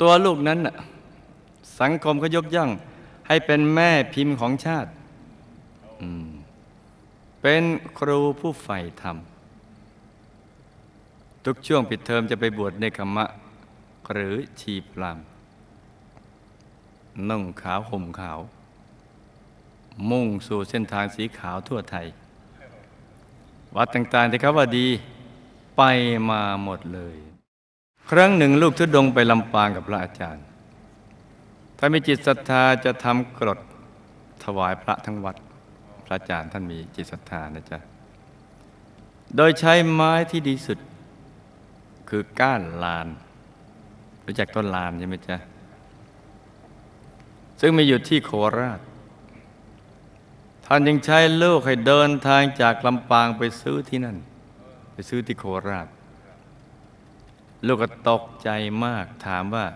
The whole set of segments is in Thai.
ตัวลูกนั้นสังคมก็ยกย่อง ให้เป็นแม่พิมพ์ของชาติ เป็นครูผู้ใฝ่ธรรม ทุกช่วงปิดเทอมจะไปบวชในคมะ หรือชีพรามนุ่งขาวห่มขาว มุ่งสู่เส้นทางสีขาวทั่วไทย วัดต่างๆที่เขาว่าดี ไปมาหมดเลย ครั้งหนึ่งลูกทุดงไปลำปางกับพระอาจารย์ ถ้ามีจิตศรัทธาจะทำกรดถวายพระทั้งวัด พระอาจารย์ท่านมีจิตศรัทธานะจ๊ะ โดยใช้ไม้ที่ดีสุด คือก้านลาน รู้จักต้นลานใช่ไหมจ๊ะ ซึ่งมีอยู่ที่โคราช ท่านยังใช้ลูกให้เดินทางจากลำปางไปซื้อที่นั่น ไปซื้อที่โคราช ลูกก็ตกใจมากถามว่า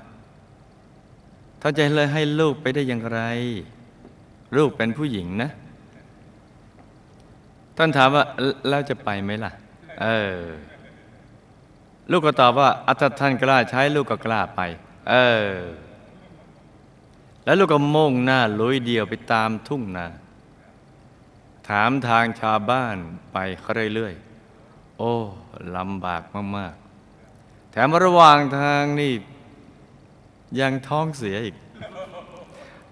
ท่านจะเลยให้ลูกไปได้อย่างไร ลูกเป็นผู้หญิงนะ ท่านถามว่าแล้วจะไปไหมล่ะ เออ ลูกก็ตอบว่าอัตท่านกล้าใช้ลูกก็กล้าไป เออ แล้วลูกก็มุ่งหน้าลุยเดียวไปตามทุ่งนาถามทางชาวบ้านไปเรื่อยๆ โอ้ลำบากมาก แถมระหว่างทางนี่ยังท้องเสียอีก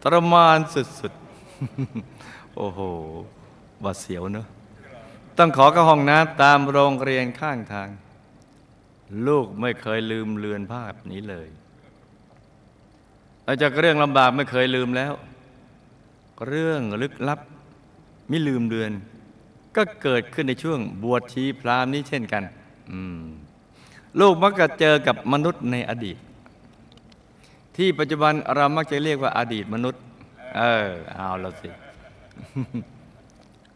ทรมานสุดๆ โอ้โหบาดเสียวเนอะต้องขอเข้าห้องน้ำตามโรงเรียนข้างทาง ลูกไม่เคยลืมเลือนภาพนี้เลยหลังจากเรื่องลำบากไม่เคยลืมแล้ว เรื่องลึกลับไม่ลืมเดือน ก็เกิดขึ้นในช่วงบวชชีพรามนี้เช่นกัน อืม ลูกมักจะเจอกับมนุษย์ในอดีต ที่ปัจจุบันเรามักจะเรียกว่าอดีตมนุษย์ เออเอาละสิ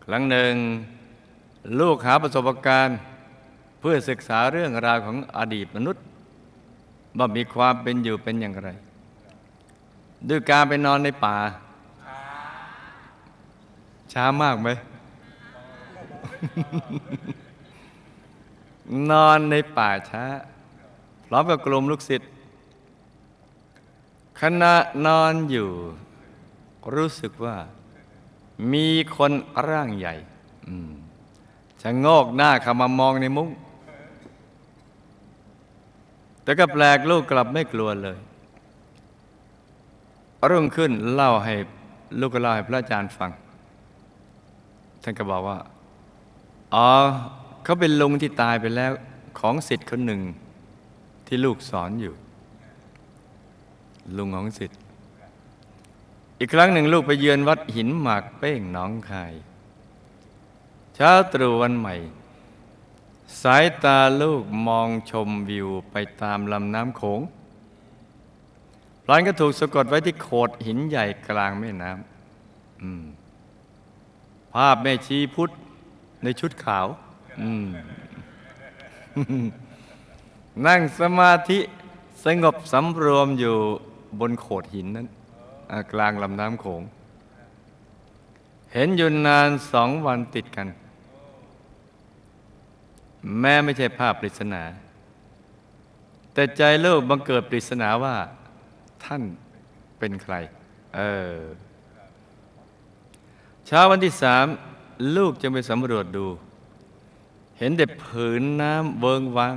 ครั้งหนึ่ง ลูกหาประสบการณ์ เพื่อศึกษาเรื่องราวของอดีตมนุษย์ว่ามีความเป็นอยู่เป็นอย่างไร ด้วยการไปนอนในป่า ช้ามากไหม นอนในป่าช้า พร้อมกับกลุ่มลูกศิษย์ขณะนอนอยู่ รู้สึกว่า มีคนร่างใหญ่ชะโงกหน้าเข้ามามองในมุ้งแต่ก็แปลกลูกกลับไม่กลัวเลยรุ่งขึ้นเล่าให้ลูกก็เล่าให้พระอาจารย์ฟัง ท่านก็บอกว่า อ๋อ เขาเป็นลุงที่ตายไปแล้วของสิทธิ์คนหนึ่งที่ลูกสอนอยู่ ลุงของสิทธิ์อีกครั้งหนึ่งลูกไปเยือนวัดหินหมากเป้งหนองคาย เช้าตรู่วันใหม่ สายตาลูกมองชมวิวไปตามลำน้ำโขงพลานก็ถูกสะกดไว้ที่โขดหินใหญ่กลางแม่น้ำภาพแม่ชีพุทธในชุดขาว นั่งสมาธิสงบสำรวมอยู่บนโขดหินนั้น กลางลำน้ำโขง เห็นอยู่นานสองวันติดกัน แม้ไม่ใช่ภาพปริศนา แต่ใจโลกบังเกิดปริศนาว่า ท่านเป็นใคร เออเช้าวันที่สามลูกจึงไปสำรวจดู เห็นแต่ผืนน้ำเวิงว้าง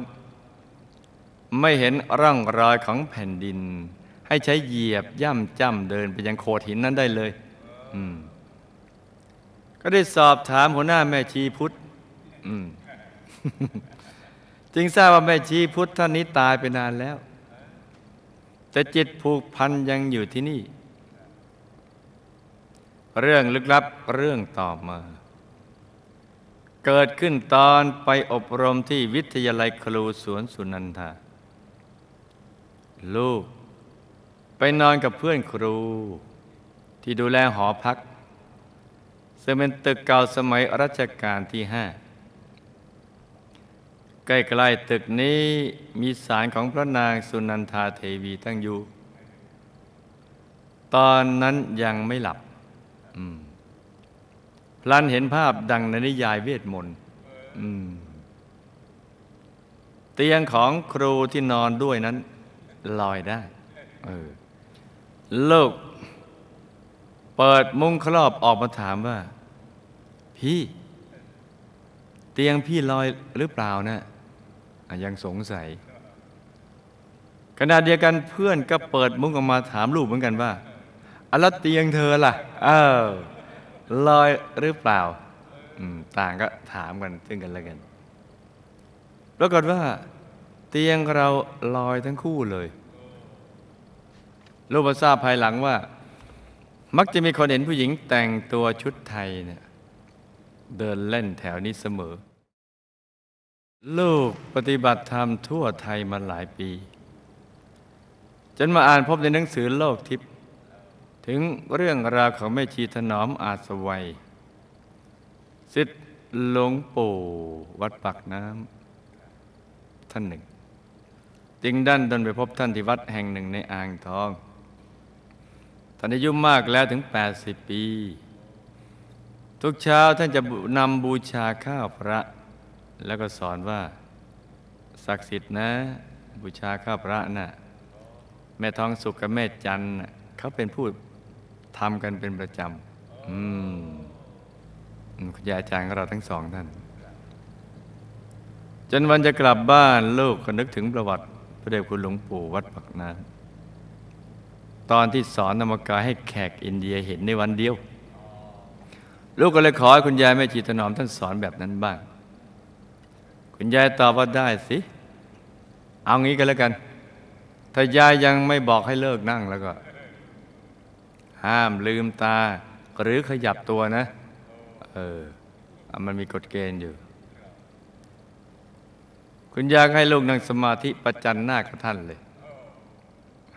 ไม่เห็นร่องรอยของแผ่นดิน ให้ใช้เหยียบย่ำจ้ำเดินไปยังโขดหินนั้นได้เลยก็ได้สอบถามหัวหน้าแม่ชีพุทธจึงทราบว่าแม่ชีพุทธท่านนี้ตายไปนานแล้ว แต่จิตผูกพันยังอยู่ที่นี่ เรื่องลึกลับเรื่องต่อมา เกิดขึ้นตอนไปอบรมที่วิทยาลัยครูสวนสุนันทา ลูก ไปนอนกับเพื่อนครู ที่ดูแลหอพัก ซึ่งเป็นตึกเก่าสมัยรัชกาลที่ห้าใกล้ๆตึกนี้มีศาลของพระนางสุนันทาเทวีตั้งอยู่ ตอนนั้นยังไม่หลับ อืม ลันเห็นภาพดังในนิยายเวทมนต์เตียงของครูที่นอนด้วยนั้น ลอยได้เออลูกเปิดมุ้งครอบออกมาถามว่า พี่ เตียงพี่ลอยหรือเปล่านะ่ะยังสงสัยขณะเดียวกันเพื่อนก็เปิดมุ้งออกมาถามลูกเหมือนกันว่าอะแล้วเตียงเธอล่ะ เออ ลอยหรือเปล่าต่างก็ถามกันซึ่งกันและกันปรากฏว่า เตียงเราลอยทั้งคู่เลยลูกมาทราบภายหลังว่า มักจะมีคนเห็นผู้หญิงแต่งตัวชุดไทยเนี่ยเดินเล่นแถวนี้เสมอ ลูกปฏิบัติธรรมทั่วไทยมาหลายปี จนมาอ่านพบในหนังสือโลกทิพย์ ถึงเรื่องราวของแม่ชีถนอมอาสวัยสิทธิ์หลวงปู่วัดปักน้ำท่านหนึ่ง จึงดันดนไปพบท่านที่วัดแห่งหนึ่งในอ่างทองท่านอายุมากแล้วถึง 80 ปี ทุกเช้าท่านจะนำบูชาข้าวพระ แล้วก็สอนว่า ศักดิ์สิทธิ์นะ บูชาข้าวพระน่ะแม่ทองสุขกับแม่จันเขาเป็นผู้ ทำกันเป็นประจำอืมคุณยายอาจารย์ของเราทั้งสองท่าน จนวันจะกลับบ้านลูกก็นึกถึงประวัติ พระเดชคุณหลวงปู่วัดปักน้ำตอนที่สอนนามกายให้แขกอินเดียเห็นในวันเดียว ลูกก็เลยขอให้คุณยายแม่ชีถนอมท่านสอนแบบนั้นบ้าง คุณยายตอบว่าได้สิ เอางี้ก็แล้วกัน ถ้ายายยังไม่บอกให้เลิกนั่งแล้วก็ ห้ามลืมตา หรือขยับตัวนะ เออ มันมีกฎเกณฑ์อยู่ คุณยายให้ลูกนั่งสมาธิประจันหน้ากับท่านเลย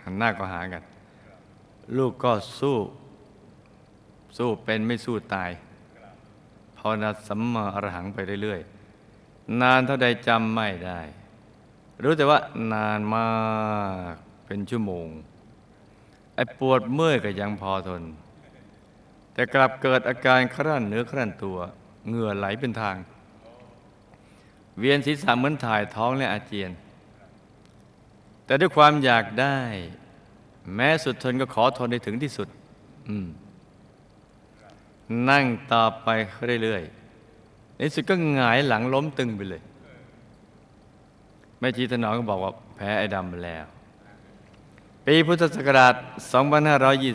หันหน้าก็หากัน ลูกก็สู้ สู้เป็นไม่สู้ตายภาวนาสัมมาอรหังไปเรื่อยๆ นานเท่าใดจำไม่ได้ รู้แต่ว่านานมากเป็นชั่วโมง อ้ปวดเมื่อยก็ยังพอทน แต่กลับเกิดอาการครั่นเนื้อครั่นตัว เหงื่อไหลเป็นทาง เวียนศีรษะเหมือนถ่ายท้องและอาเจียน แต่ด้วยความอยากได้ แม้สุดทนก็ขอทนให้ถึงที่สุดนั่งต่อไปเรื่อยๆ ในสุดก็หงายหลังล้มตึงไปเลย แม่ชีถนอมก็บอกว่าแพ้ไอ้ดำไปแล้ว ปีพุทธศักราช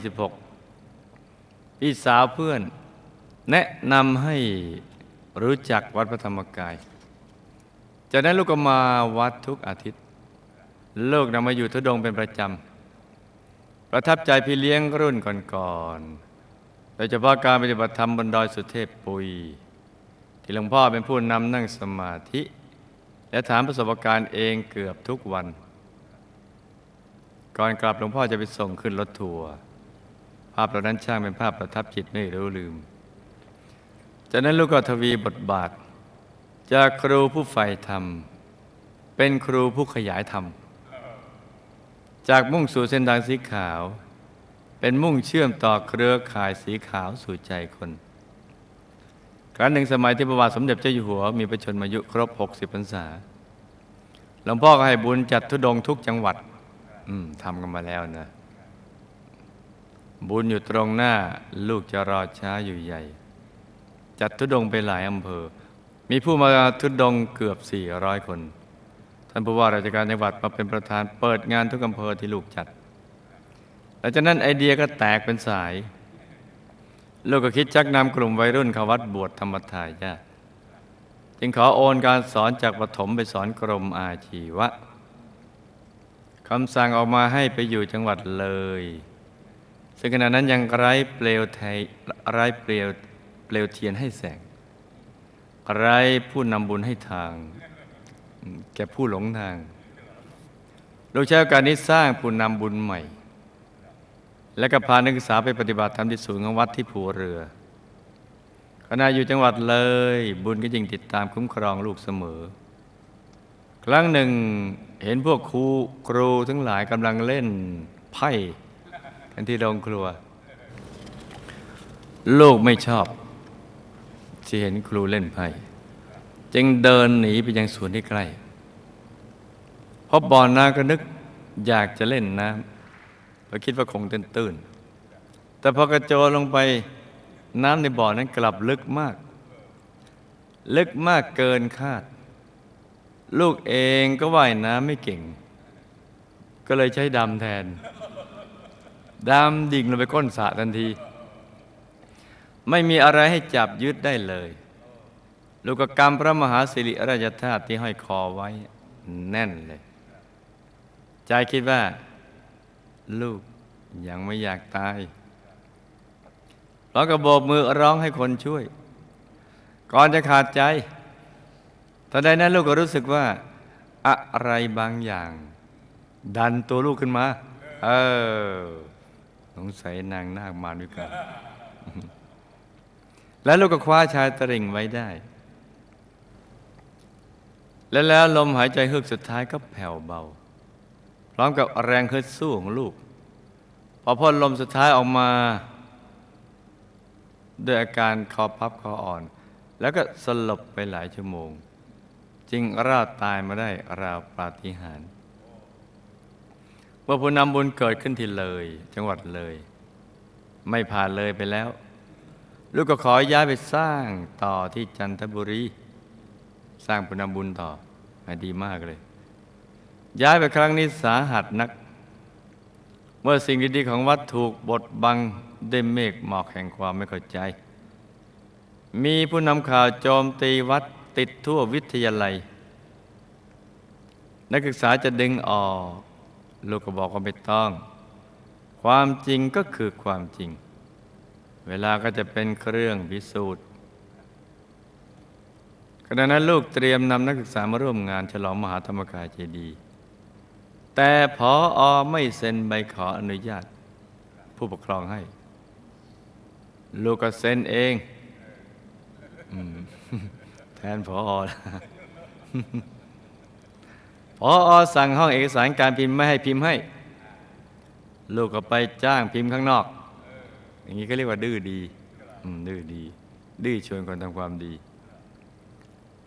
2526 พี่สาวเพื่อน แนะนำให้รู้จักวัดพระธรรมกาย จากนั้นลูกก็มาวัดทุกอาทิตย์ ลูกนำมาอยู่ทุดงเป็นประจำ ประทับใจพี่เลี้ยงรุ่นก่อนๆ โดยเฉพาะการปฏิบัติธรรมบนดอยสุเทพปุย ที่หลวงพ่อเป็นผู้นำนั่งสมาธิ และถามประสบการณ์เองเกือบทุกวัน ก่อนกลับหลวงพ่อจะไปส่งขึ้นรถทัวร์ภาพเหล่านั้นช่างเป็นภาพประทับจิตไม่รู้ลืม จากนั้นลูกก็ทวีบทบาท จากครูผู้ใฝ่ธรรม เป็นครูผู้ขยายธรรม จากมุ่งสู่เส้นทางสีขาว เป็นมุ่งเชื่อมต่อเครือข่ายสีขาวสู่ใจคน ครั้งหนึ่งสมัยที่พระบาทสมเด็จเจ้าอยู่หัว มีประชนมายุครบ 60พรรษาหลวงพ่อก็ให้บุญจัดทุดงทุกจังหวัด ทำกันมาแล้วนะ บุญอยู่ตรงหน้า ลูกจะรอช้าอยู่ใหญ่ จัดทุดงไปหลายอำเภอ มีผู้มาทุดงเกือบ 400 คน ท่านผู้ว่าราชการจังหวัดมาเป็นประธานเปิดงานทุกอำเภอที่ลูกจัดหลังจากนั้นไอเดียก็แตกเป็นสาย ลูกก็คิดชักนำกลุ่มวัยรุ่นเข้าวัดบวชธรรมทายาทจึงขอโอนการสอนจากประถมไปสอนกรมอาชีวะ คำสั่งออกมาให้ไปอยู่จังหวัดเลย ซึ่งขณะนั้นยังไร้เปลวไทยไร้เปลวเปลวเทียนให้แสง ไร้ผู้นำบุญให้ทาง แก่ผู้หลงทาง ลูกช้โอกาสนี้สร้างผู้นำบุญใหม่ และก็พานักศึกษาไปปฏิบัติธรรมที่ศูนย์ของวัดที่ภูเรือขณะอยู่จังหวัดเลย บุญก็ยิ่งติดตามคุ้มครองลูกเสมอ ครั้งหนึ่งเห็นพวกครูครูทั้งหลายกำลังเล่นไพ่กันที่โรงครัว ลูกไม่ชอบ ที่เห็นครูเล่นไพ่จึงเดินหนีไปยังสวนที่ใกล้พบบ่อน้ำก็นึกอยากจะเล่นน้ำเพราะคิดว่าคงตื้นๆแต่พอกระโจนลงไปน้ำในบ่อนั้นกลับลึกมาก ลึกมากเกินคาด ลูกเองก็ว่ายน้ำไม่เก่ง ก็เลยใช้ดำแทนดำดิ่งลงไปก้นสระทันที ไม่มีอะไรให้จับยึดได้เลย ลูกก็กรรมพระมหาสิริราชธาตุที่ห้อยคอไว้แน่นเลย ใจคิดว่า ลูกยังไม่อยากตายร้องกระโบกมือร้องให้คนช่วย ก่อนจะขาดใจ ตอนใดนั้นลูกก็รู้สึกว่า อะไรบางอย่าง ดันตัวลูกขึ้นมา เออสงสัยนางนาคมารวิกาแล้วลูกก็คว้าชายตริ่งไว้ได้ และแล้วลมหายใจเฮือกสุดท้ายก็แผ่วเบา พร้อมกับแรงฮึดสู้ของลูก พอพ่นลมสุดท้ายออกมา ด้วยอาการคอพับคออ่อน แล้วก็สลบไปหลายชั่วโมง จึงรอดตายมาได้ราวปาฏิหาริย์เมื่อผู้นำบุญเกิดขึ้นที่เลย จังหวัดเลย ไม่ผ่านเลยไปแล้ว ลูกก็ขอย้ายไปสร้างต่อที่จันทบุรี สร้างผู้นำบุญต่อดีมากเลย ย้ายไปครั้งนี้สาหัสนัก เมื่อสิ่งดีๆของวัดถูกบดบังด้วยเมฆหมอกแห่งความไม่เข้าใจ มีผู้นำข่าวโจมตีวัด ติดทั่ววิทยาลัย นักศึกษาจะดึงออก ลูกก็บอกว่าไม่ต้อง ความจริงก็คือความจริง เวลาก็จะเป็นเครื่องพิสูจน์ขณะนั้นลูกเตรียมนำนักศึกษามาร่วมงานฉลองมหาธรรมกายเจดีย์แต่พออไม่เซ็นใบขออนุญาต ผู้ปกครองให้ ลูกก็เซ็นเองอ นพอพออสั่งห้องเอกสารการพิมพ์ไม่ให้พิมพ์ให้ ลูกก็ไปจ้างพิมพ์ข้างนอก อย่างนี้ก็เรียกว่าดื้อดีดื้อดี ดื้อชวนคนทำความดี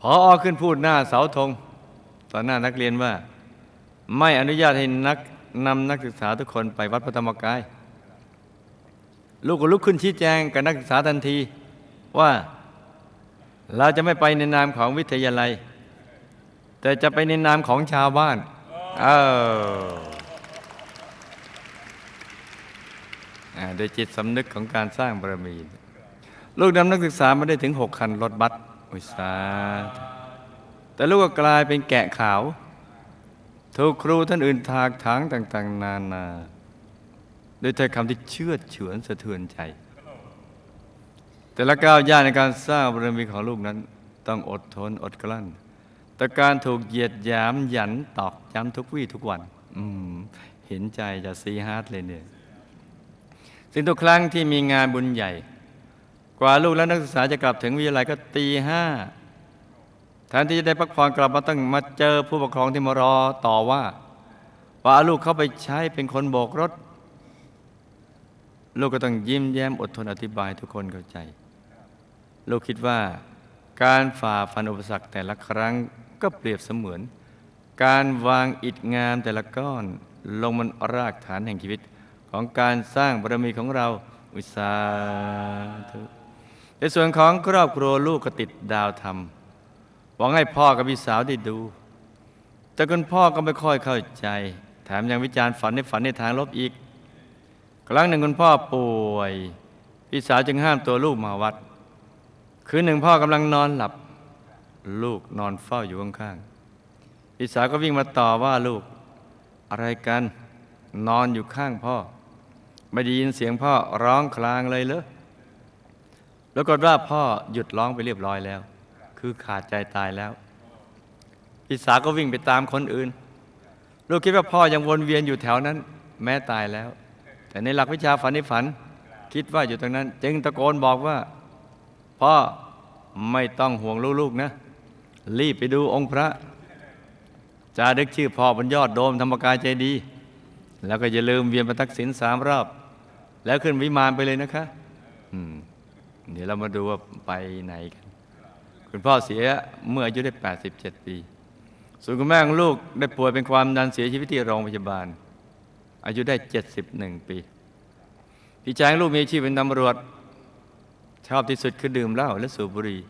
พออขึ้นพูดหน้าเสาธงต่อหน้านักเรียนว่า ไม่อนุญาตให้นักนำนักศึกษาทุกคนไปวัดพระธรรมกาย ลูกก็ลุกขึ้นชี้แจงกับนักศึกษาทันทีว่า เราจะไม่ไปในนามของวิทยาลัย แต่จะไปในนามของชาวบ้านเอออ่าโดยจิตสำนึกของการสร้างบารมี ลูกนำนักศึกษามาได้ถึงหกคันรถบัสอุยสาแต่ลูกก็กลายเป็นแกะขาว ถูกครูท่านอื่นถากถางต่าง ๆ นานา โดยถ้อยคำที่เชื่อเฉือนสะเทือนใจ แต่ละก้าวย่างในการสร้างบารมีของลูกนั้น ต้องอดทนอดกลั้น แต่การถูกเหยียดหยามหยันตอกย้ำทุกวี่ทุกวัน อืมเห็นใจจะซีฮาร์ดเลยเนี่ยซึ่งทุกครั้งที่มีงานบุญใหญ่ กว่าลูกและนักศึกษาจะกลับถึงวิทยาลัยก็ตีห้าแทนที่จะได้พักผ่อนกลับมาต้องมาเจอผู้ปกครองที่มารอต่อว่า ว่าลูกเขาไปใช้เป็นคนโบกรถ ลูกก็ต้องยิ้มแย้มอดทนอธิบายทุกคนเข้าใจ ลูกคิดว่าการฝ่าฟันอุปสรรคแต่ละครั้งก็เปรียบเสมือน การวางอิฐงามแต่ละก้อนลงบนรากฐานแห่งชีวิต ของการสร้างบารมีของเราอุตสาธุในส่วนของครอบครัวลูกก็ติดดาวธรรมหวังให้พ่อกับพี่สาวได้ดู แต่คุณพ่อก็ไม่ค่อยเข้าใจ แถมยังวิจารณ์ฝันในฝันในทางลบอีก ครั้งหนึ่งคุณพ่อป่วย พี่สาวจึงห้ามตัวลูกมาวัด คืนหนึ่งพ่อกำลังนอนหลับ ลูกนอนเฝ้าอยู่ข้างๆพี่สาวก็วิ่งมาต่อว่าลูก อะไรกันนอนอยู่ข้างพ่อ ไม่ได้ยินเสียงพ่อร้องคลางเลยเหรอแล้วก็ว่าพ่อหยุดร้องไปเรียบร้อยแล้ว คือขาดใจตายแล้วพี่สาวก็วิ่งไปตามคนอื่น ลูกคิดว่าพ่อยังวนเวียนอยู่แถวนั้น แม้ตายแล้ว แต่ในหลักวิชาฝันในฝัน คิดว่าอยู่ตรงนั้น จึงตะโกนบอกว่า พ่อไม่ต้องห่วงลูกๆนะ รีบไปดูองค์พระ จารึกชื่อพ่อบนยอดโดมธรรมกายใจดี แล้วก็อย่าลืมเวียนประทักษิณสามรอบ แล้วขึ้นวิมานไปเลยนะคะเดี๋ยวเรามาดูว่าไปไหนกัน คุณพ่อเสียเมื่ออายุได้ 87 ปี ส่วนคุณแม่ของลูกได้ป่วยเป็นความดันเสียชีวิตที่โรงพยาบาล อายุได้ 71 ปี พี่ชายของลูกมีอาชีพเป็นตำรวจ ชอบที่สุดคือดื่มเหล้าและสูบบุหรี่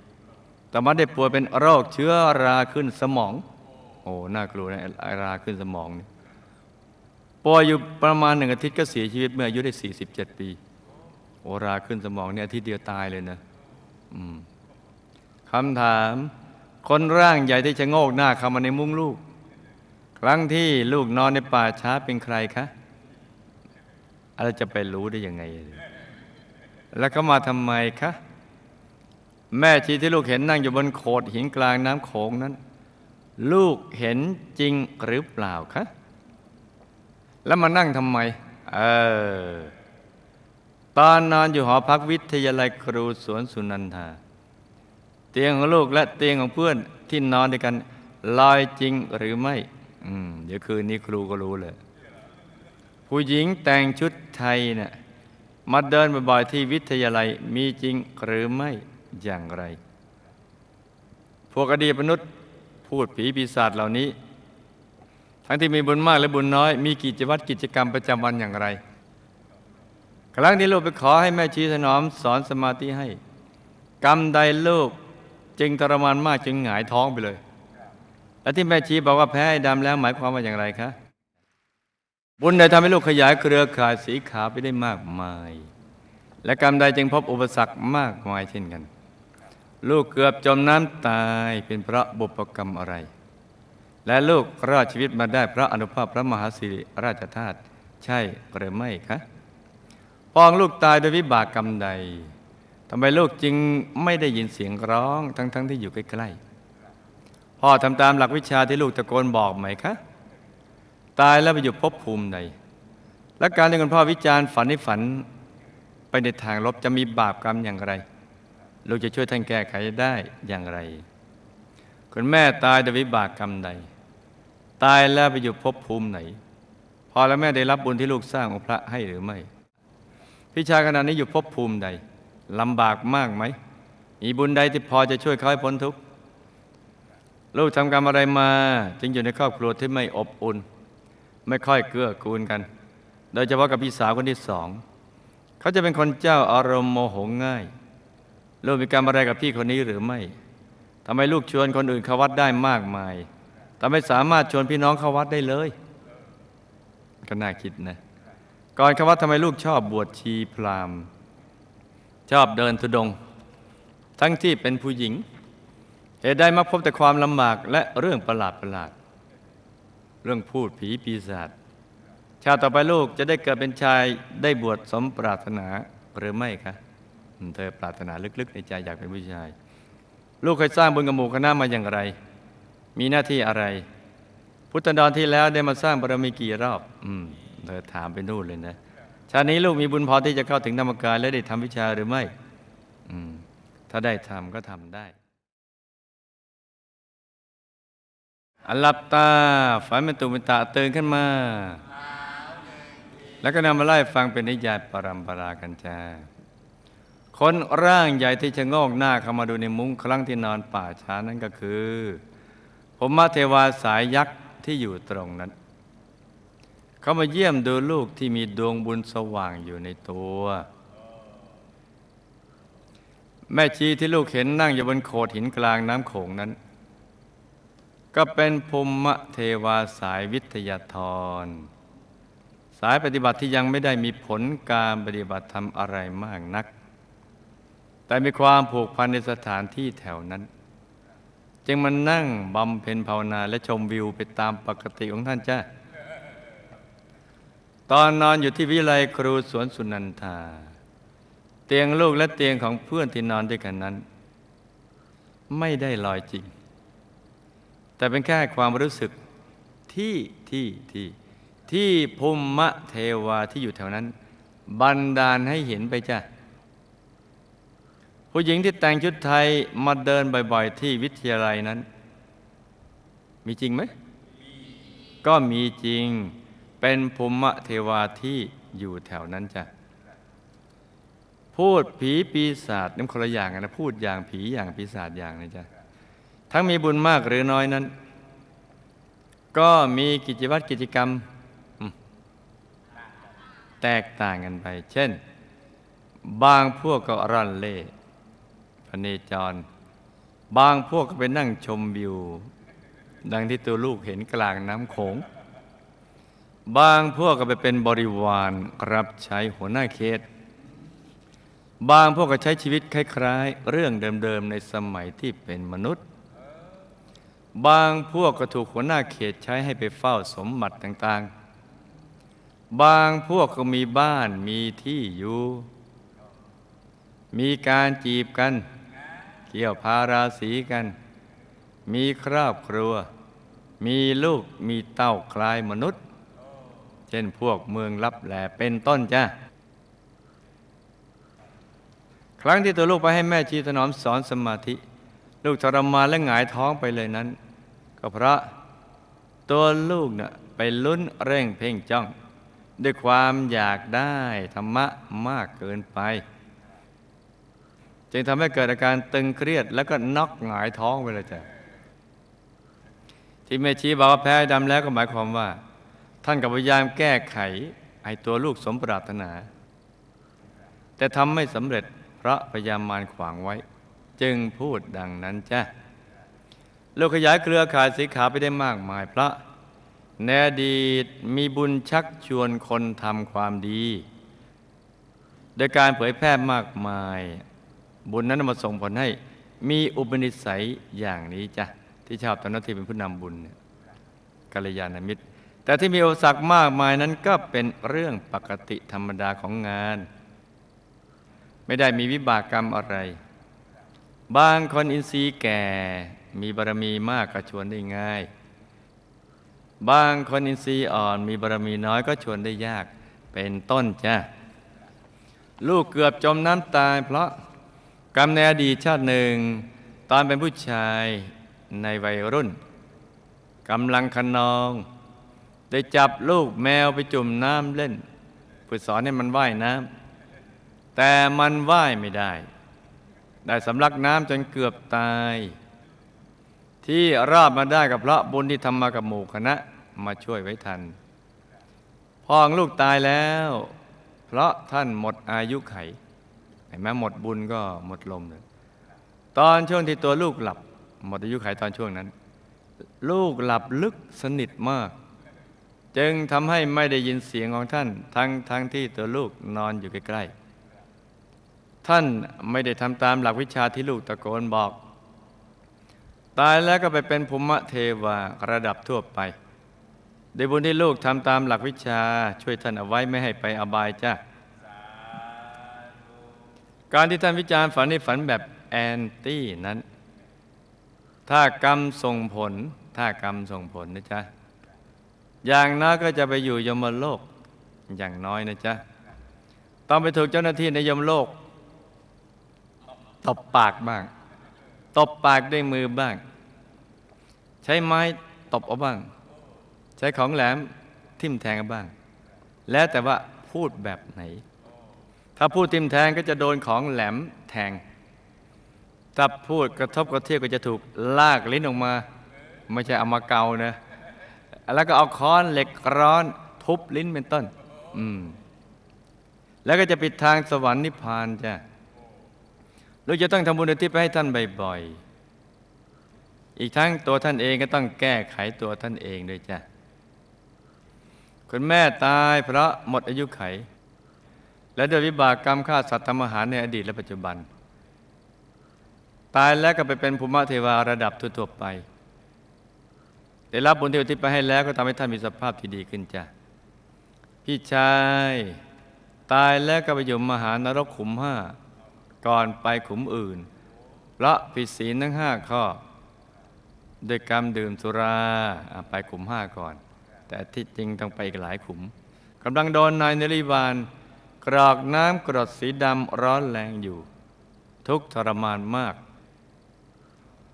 แต่มาได้ป่วยเป็นโรคเชื้อราขึ้นสมอง โอ้ น่ากลัวนะราขึ้นสมองนี่ป่วยอยู่ประมาณหนึ่งอาทิตย์ก็เสียชีวิตเมื่ออายุได้ 47 ปี โอราขึ้นสมองเนี่ยอาทิตย์เดียวตายเลยนะคำถาม คนร่างใหญ่ที่ชะโงกหน้าเข้ามาในมุ้งลูก ครั้งที่ลูกนอนในป่าช้าเป็นใครคะอะไรจะไปรู้ได้ยังไง แล้วเขามาทำไมคะ แม่ชีที่ลูกเห็นนั่งอยู่บนโขดหินกลางน้ำโขงนั้น ลูกเห็นจริงหรือเปล่าคะ แล้วมานั่งทำไม เออ ตอนนอนอยู่หอพักวิทยาลัยครูสวนสุนันทา เตียงของลูกและเตียงของเพื่อนที่นอนด้วยกันลอยจริงหรือไม่ อืม เดี๋ยวคืนนี้ครูก็รู้เลย ผู้หญิงแต่งชุดไทยเนะ่ย มาเดินบ่อยๆที่วิทยาลัยมีจริงหรือไม่อย่างไร พวกอดีตมนุษย์พูดผีปีศาจเหล่านี้ ทั้งที่มีบุญมากและบุญน้อย มีกิจวัตรกิจกรรมประจำวันอย่างไร ครั้งที่ลูกไปขอให้แม่ชีถนอมสอนสมาธิให้ กรรมใดลูกจึงทรมานมากจึงหงายท้องไปเลย และที่แม่ชีบอกว่าแพ้ดำแล้วหมายความว่าอย่างไรคะ บุญใดทำให้ลูกขยายเครือข่ายสีขาวไปได้มากมาย และกรรมใดจึงพบอุปสรรคมากมายเช่นกัน ลูกเกือบจมน้ำตายเป็นเพราะบุพกรรมอะไร และลูกรอดชีวิตมาได้เพราะอนุภาพพระมหาสิริราชธาตุใช่หรือไม่คะปองลูกตายโดยวิบากกรรมใดทำไมลูกจึงไม่ได้ยินเสียงร้องทั้งๆทที่อยู่ใกล้ๆพ่อทำตามหลักวิชาที่ลูกตะโกนบอกไหมคะ ตายแล้วไปอยู่ภพภูมิใดและการที่คุณพ่อวิจารณ์ฝันให้ฝันไปในทางลบจะมีบาปกรรมอย่างไร ลูกจะช่วยท่านแก้ไขได้อย่างไร คุณแม่ตายโดยวิบากกรรมใด ตายแล้วไปอยู่ภพภูมิไหน พอแล้วแม่ได้รับบุญที่ลูกสร้างองค์พระให้หรือไม่ พี่ชายขณะนี้อยู่ภพภูมิใดลำบากมากไหม มีบุญใดที่พอจะช่วยเขาให้พ้นทุกข์ ลูกทำกรรมอะไรมา จึงอยู่ในครอบครัวที่ไม่อบอุ่น ไม่ค่อยเกื้อกูลกัน โดยเฉพาะกับพี่สาวคนที่สอง เขาจะเป็นคนเจ้าอารมณ์โมโหง่ายลูกมีกรรมอะไรกับพี่คนนี้หรือไม่ทำไมลูกชวนคนอื่นเข้าวัดได้มากมายแต่ไม่สามารถชวนพี่น้องเข้าวัดได้เลย ก็น่าคิดนะ ก่อนเข้าวัดทำไมลูกชอบบวชชีพราหมณ์ ชอบเดินทุดง ทั้งที่เป็นผู้หญิงเหตุใดมักพบแต่ความลำบากและเรื่องประหลาดประหลาด เรื่องพูดผีปีศาจชาติต่อไปลูกจะได้เกิดเป็นชายได้บวชสมปรารถนาหรือไม่คะเธอปรารถนาลึกๆ ในใจอยากเป็นผู้ชาย ลูกเคยสร้างบุญกับหมู่คณะมาอย่างไร มีหน้าที่อะไร พุทธดอนที่แล้วได้มาสร้างบารมีกี่รอบ อืม เธอถามไปนู่นเลยนะชาตินี้ลูกมีบุญพอที่จะเข้าถึงธรรมกายและได้ทำวิชาหรือไม่ อืม ถ้าได้ทำก็ทำได้ อันหลับตาฝันเป็นตุเป็นตาตื่นขึ้นมา แล้วก็นำมาไล่ฟังเป็นนิยายปรัมปรากันจ้าคนร่างใหญ่ที่ชะโงกหน้าเข้ามาดูในมุ้งครั้งที่นอนป่าช้านั้นก็คือผมมาเทวาสายยักษ์ที่อยู่ตรงนั้น เขามาเยี่ยมดูลูกที่มีดวงบุญสว่างอยู่ในตัว แม่ชีที่ลูกเห็นนั่งอยู่บนโขดหินกลางน้ำโขงนั้น ก็เป็นภูมิเทวาสายวิทยาธร สายปฏิบัติที่ยังไม่ได้มีผลการปฏิบัติทำอะไรมากนัก แต่มีความผูกพันในสถานที่แถวนั้น จึงมานั่งบำเพ็ญภาวนาและชมวิวไปตามปกติของท่านจ้าตอนนอนอยู่ที่วิไลครูสวนสุนันทา เตียงลูกและเตียงของเพื่อนที่นอนด้วยกันนั้น ไม่ได้ลอยจริง แต่เป็นแค่ความรู้สึกที่ที่ที่ที่ภูมะเทวาที่อยู่แถวนั้น บันดาลให้เห็นไปจ้ะผู้หญิงที่แต่งชุดไทยมาเดินบ่อย ๆ ที่วิทยาลัยนั้น มีจริงไหม ก็มีจริงเป็นภูมิเทวาที่อยู่แถวนั้นจ้ะพูดผีปีศาจนั่คนละอย่างนนะพูดอย่างผีอย่างปีศาจอย่างนะจ๊ะ ทั้งมีบุญมากหรือน้อยนั้น ก็มีกิจวัตรกิจกรรม แตกต่างกันไป เช่น บางพวกก็ร่อนเล่พเนจร บางพวกก็ไปนั่งชมวิว ดังที่ตัวลูกเห็นกลางน้ำโขง บางพวกก็ไปเป็นบริวารรับใช้หัวหน้าเขตบางพวกก็ใช้ชีวิตคล้าย ๆ เรื่องเดิมๆในสมัยที่เป็นมนุษย์ บางพวกก็ถูกหัวหน้าเขตใช้ให้ไปเฝ้าสมบัติต่างๆ บางพวกก็มีบ้านมีที่อยู่ มีการจีบกัน เกี่ยวพาราสีกัน มีครอบครัว มีลูกมีเต้าคลายมนุษย์ เช่นพวกเมืองลับแหลเป็นต้นจ้าครั้งที่ตัวลูกไปให้แม่ชีถนอมสอนสมาธิ ลูกทรมานและหงายท้องไปเลยนั้น ก็เพราะตัวลูกเนะ่ะไปลุ้นเร่งเพ่งจ้อง ด้วยความอยากได้ธรรมะมากเกินไป จึงทำให้เกิดอาการตึงเครียดแล้วก็นอกหงายท้องไปเลยจ้ะที่แม่ชีบอกว่าแพ้ดำแล้วก็หมายความว่า ท่านกับพยายามแก้ไขให้ตัวลูกสมปรารถนา แต่ทำไม่สำเร็จเพราะพยายามมารขวางไว้ จึงพูดดังนั้นจ้ะ ลูกขยายเครือข่ายสีขาวไปได้มากมายพระในอดีตมีบุญชักชวนคนทำความดี โดยการเผยแพร่มากมาย บุญนั้นมาส่งผลให้มีอุปนิสัยอย่างนี้จ้ะที่ชอบตอนนั้นที่เป็นผู้นำบุญกัลยาณมิตร แต่ที่มีอุปสรรคมากมายนั้นก็เป็นเรื่องปกติธรรมดาของงาน ไม่ได้มีวิบากกรรมอะไร บางคนอินทรีย์แก่ มีบารมีมากก็ชวนได้ง่าย บางคนอินทรีย์อ่อน มีบารมีน้อยก็ชวนได้ยาก เป็นต้นจ้ะลูกเกือบจมน้ำตาย เพราะกรรมในอดีตชาติหนึ่ง ตอนเป็นผู้ชายในวัยรุ่นกำลังขนอง ได้จับลูกแมวไปจุ่มน้ำเล่นเพื่อสอนให้มันว่ายน้ำแต่มันว่ายไม่ได้ ได้สำลักน้ำจนเกือบตาย ที่รอดมาได้กับเพราะบุญที่ทำมากับหมู่คณะมาช่วยไว้ทันพ่อของลูกตายแล้ว เพราะท่านหมดอายุไขเห็นไหมหมดบุญก็หมดลมเลยตอนช่วงที่ตัวลูกหลับ หมดอายุไขตอนช่วงนั้น ลูกหลับลึกสนิทมาก จึงทำให้ไม่ได้ยินเสียงของท่าน ทั้งทั้งที่ตัวลูกนอนอยู่ใกล้ๆท่านไม่ได้ทำตามหลักวิชาที่ลูกตะโกนบอก ตายแล้วก็ไปเป็นภูมิเทวาระดับทั่วไปด้วยบุญที่ลูกทำตามหลักวิชาช่วยท่านเอาไว้ไม่ให้ไปอบายจ้าการที่ท่านวิจารณ์ฝันในฝันแบบแอนตี้นั้น ถ้ากรรมส่งผล ถ้ากรรมส่งผลนะจ๊ะ อย่างน้อยก็จะไปอยู่ยมโลก อย่างน้อยนะจ๊ะ ต้องไปถูกเจ้าหน้าที่ในยมโลกตบปากบ้าง ตบปากด้วยมือบ้าง ใช้ไม้ตบเอาบ้าง ใช้ของแหลมทิ่มแทงเอาบ้าง แล้วแต่ว่าพูดแบบไหน ถ้าพูดทิ่มแทงก็จะโดนของแหลมแทงถ้าพูดกระทบกระเทียบก็จะถูกลากลิ้นออกมาไม่ใช่เอามาเกานะแล้วก็เอาค้อนเหล็กร้อนทุบลิ้นเป็นต้น อืม แล้วก็จะปิดทางสวรรค์นิพพานจ้ะ ลูกจะต้องทำบุญอุทิศไปให้ท่านบ่อยๆ อีกทั้งตัวท่านเองก็ต้องแก้ไขตัวท่านเองด้วยจ้ะ คุณแม่ตายเพราะหมดอายุไข และโดยวิบากกรรมฆ่าสัตว์ทำอาหารในอดีตและปัจจุบัน ตายแล้วก็ไปเป็นภูมิเทวาระดับทั่วๆไป ได้รับบุญที่อุทิศไปให้แล้วก็ทำให้ท่านมีสภาพที่ดีขึ้นจ้ะ พี่ชาย ตายแล้วก็ไปอยู่มหานรกขุมห้า ก่อนไปขุมอื่น เพราะผิดศีลทั้งห้าข้อโดยกรรมดื่มสุราไปขุมห้าก่อน แต่ที่จริงต้องไปอีกหลายขุมกำลังโดนนายนริบาลกรอกน้ำกรดสีดำร้อนแรงอยู่ ทุกทรมานมาก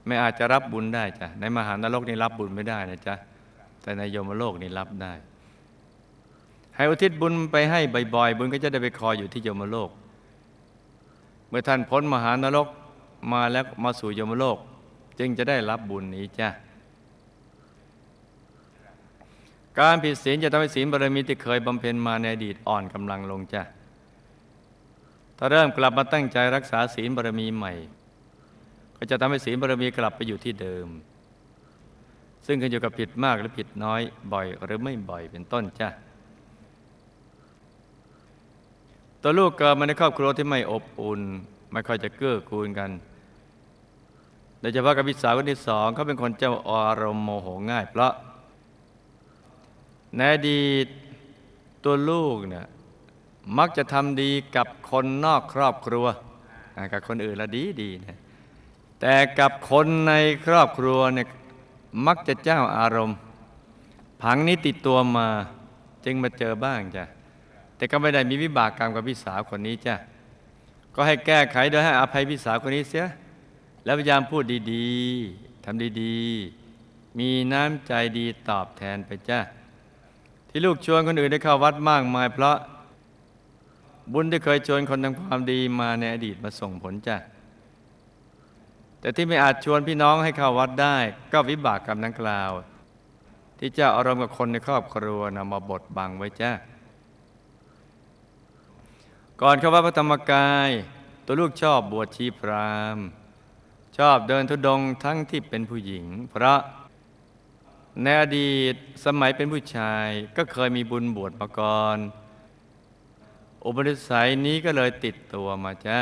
ไม่อาจจะรับบุญได้จ้ะในมหานรกนี่รับบุญไม่ได้นะจ๊ะแต่ในโยมโลกนี่รับได้ ให้อุทิศบุญไปให้บ่อยๆบุญก็จะได้ไปคอยอยู่ที่โยมโลก มื่อท่านพ้นมหานรกมาแล้วมาสู่โยมโลก จึงจะได้รับบุญนี้จ้ะการผิดศีลจะทำให้ศีลบารมีที่เคยบำเพ็ญมาในอดีตอ่อนกำลังลงจ้ะถ้าเริ่มกลับมาตั้งใจรักษาศีลบารมีใหม่ ก็จะทำให้ศีลบารมีกลับไปอยู่ที่เดิม ซึ่งขึ้นอยู่กับผิดมากหรือผิดน้อย บ่อยหรือไม่บ่อยเป็นต้นจ้ะ ตัวลูกเกิดมาในครอบครัวที่ไม่อบอุ่น ไม่ค่อยจะเกื้อกูลกันโดยเฉพาะกับพี่สาวคนที่สองเขาเป็นคนเจ้าอารมณ์โมโหง่าย เพราะในอดีตตัวลูกเนี่ยมักจะทำดีกับคนนอกครอบครัว กับคนอื่นละดีดีนะแต่กับคนในครอบครัวเนี่ยมักจะเจ้าอารมณ์ ผังนี้ติดตัวมาจึงมาเจอบ้างจ้ะ แต่ก็ไม่ได้มีวิบากกรรมกับพี่สาวคนนี้จ้ะก็ให้แก้ไขโดยให้อภัยพี่สาวคนนี้เสีย แล้วพยายามพูดดีๆทำดีๆ มีน้ำใจดีตอบแทนไปจ้ะที่ลูกชวนคนอื่นได้เข้าวัดมากมาย เพราะบุญที่เคยชวนคนทำความดีมาในอดีตมาส่งผลจ้ะแต่ที่ไม่อาจชวนพี่น้องให้เข้าวัดได้ ก็วิบากกรรมดังกล่าว ที่เจ้าอารมณ์กับคนในครอบครัวนำมาบดบังไว้จ้ะ ก่อนเข้าวัดพระธรรมกาย ตัวลูกชอบบวชชีพรามณ์ชอบเดินทุดงทั้งที่เป็นผู้หญิง เพราะในอดีตสมัยเป็นผู้ชายก็เคยมีบุญบวชมาก่อนอุปนิสัยนี้ก็เลยติดตัวมาจ้า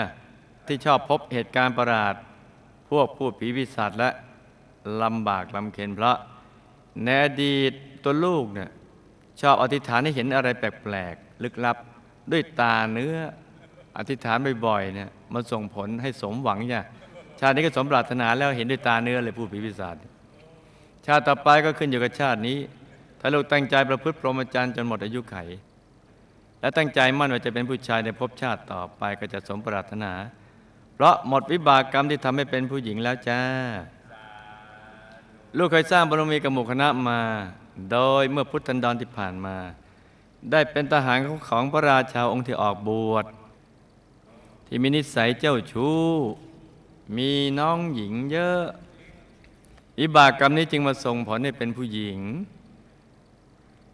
ที่ชอบพบเหตุการณ์ประหลาด พวกผู้ผีวิสัตและลำบากลำเค็ญเพราะในอดีตตัวลูกเนี่ยชอบอธิษฐานให้เห็นอะไรแปลกๆ ลึกลับ ด้วยตาเนื้ออธิษฐานบ่อยๆเนี่ยมันส่งผลให้สมหวังจ้ะชาตินี้ก็สมปรารถนาแล้วเห็นด้วยตาเนื้อเลยผู้ผีปีศาจชาติต่อไปก็ขึ้นอยู่กับชาตินี้ ถ้าลูกตั้งใจประพฤติพรหมจรรย์จนหมดอายุไข และตั้งใจมั่นว่าจะเป็นผู้ชายในภพชาติต่อไปก็จะสมปรารถนา เพราะหมดวิบากกรรมที่ทำให้เป็นผู้หญิงแล้วจ้า ลูกเคยสร้างบารมีกับหมู่คณะมา โดยเมื่อพุทธันดรที่ผ่านมา ได้เป็นทหารของพระราชาองค์ที่ออกบวช ที่มีนิสัยเจ้าชู้ มีน้องหญิงเยอะวิบากกรรมนี้จึงมาส่งผลให้เป็นผู้หญิง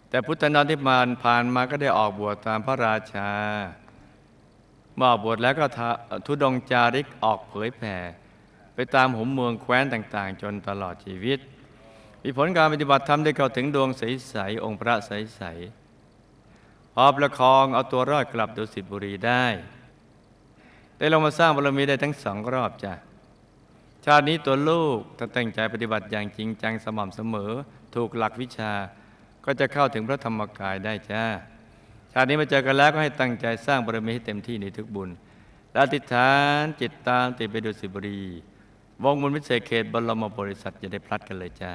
แต่พุทธันรที่ผ่านผ่านมาก็ได้ออกบวชตามพระราชาเมื่อออกบวชแล้วก็ทุดงจาริกออกเผยแผ่ ไปตามหุมเมืองแคว้นต่างๆ จนตลอดชีวิต มีผลการปฏิบัติธรรมได้เข้าถึงดวงใส ๆ องค์พระใส ๆ อประคองเอาตัวรอดกลับดุสิตบุรีได้ ได้ลงมาสร้างบารมีได้ทั้งสองรอบจ้ะชาตินี้ตัวลูกถ้าตั้งใจปฏิบัติอย่างจริงจังสม่ำเสมอ ถูกหลักวิชาก็จะเข้าถึงพระธรรมกายได้จ้าชาตินี้มาเจอกันแล้วก็ให้ตั้งใจสร้างบารมีให้เต็มที่ในทุกบุญและอธิษฐานจิตตามติดไปดุสิตบุรีวงบุญวิเศษเขตบรมบริษัทจะได้พลัดกันเลยจ้า